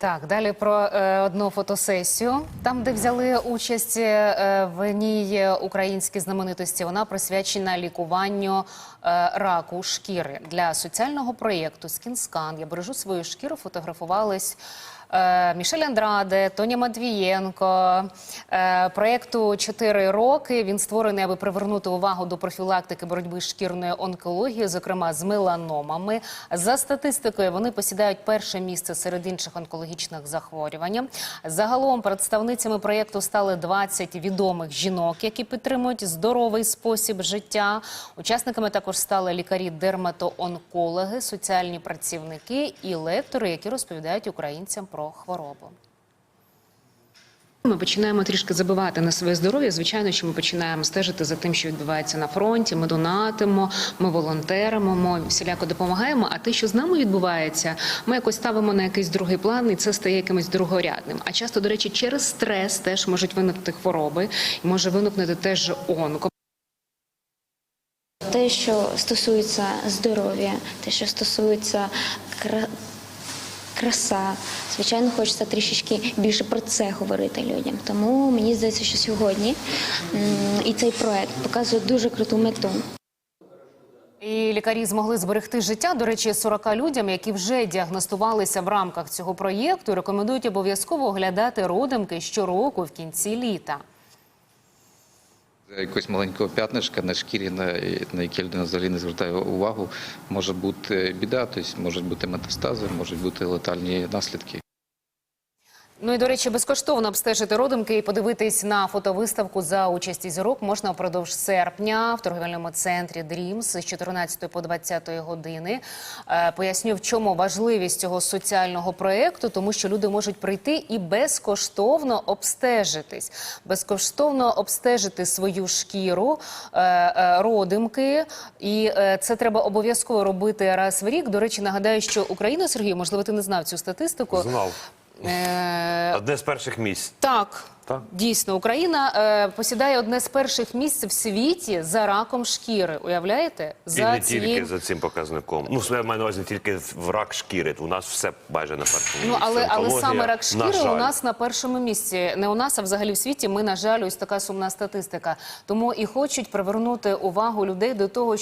Так, далі про е, одну фотосесію. Там, де взяли участь е, в ній українські знаменитості, вона присвячена лікуванню е, раку шкіри для соціального проєкту «Скінскан». Я бережу свою шкіру. Фотографувались е, Мішель Андраде, Тоня Матвієнко. Е, проєкту «Чотири роки. Він створений, аби привернути увагу до профілактики боротьби з шкірною онкологією, зокрема з меланомами. За статистикою, вони посідають перше місце серед інших онкологічних захворювань. Загалом представницями проєкту стали 20 відомих жінок, які підтримують здоровий спосіб життя. Учасниками також стали лікарі-дерматоонкологи, соціальні працівники і лектори, які розповідають українцям про хворобу. Ми починаємо трішки забивати на своє здоров'я. Звичайно, що ми починаємо стежити за тим, що відбувається на фронті. Ми донатимо, ми волонтеримо, ми всіляко допомагаємо. А те, що з нами відбувається, ми якось ставимо на якийсь другий план, і це стає якимось другорядним. А часто, до речі, через стрес теж можуть виникнути хвороби, і може виникнути теж онко. Те, що стосується здоров'я, те, що стосується. Краса, звичайно, хочеться трішечки більше про це говорити людям. Тому мені здається, що сьогодні і цей проект показує дуже круту мету. І лікарі змогли зберегти життя. До речі, 40 людям, які вже діагностувалися в рамках цього проєкту, рекомендують обов'язково оглядати родимки щороку в кінці літа. Якось маленького п'ятнишка на шкірі, на, на яке людина взагалі не звертає увагу, може бути біда, тобто можуть бути метастази, можуть бути летальні наслідки. Ну і до речі, безкоштовно обстежити родимки і подивитись на фотовиставку за участі зірок можна впродовж серпня в торговельному центрі Dreams з 14 по 20 години. Е, Поясню, в чому важливість цього соціального проєкту, тому що люди можуть прийти і безкоштовно обстежитись, безкоштовно обстежити свою шкіру, е, е, родимки, і це треба обов'язково робити раз в рік. До речі, нагадаю, що Україна Сергій, можливо, ти не знав цю статистику. Знав. Е, Одне з перших місць. так, Так. дійсно, Україна е, посідає одне з перших місць в світі за раком шкіри. Уявляєте? І За не тільки за цим показником. Ну, я маю на увазі не тільки в рак шкіри. У нас все майже на першому Ну, місці. але, але Онкологія, саме рак на шкіри жаль. у нас на першому місці. Не у нас, а взагалі в світі. Ми, на жаль, ось така сумна статистика. Тому і хочуть привернути увагу людей до того,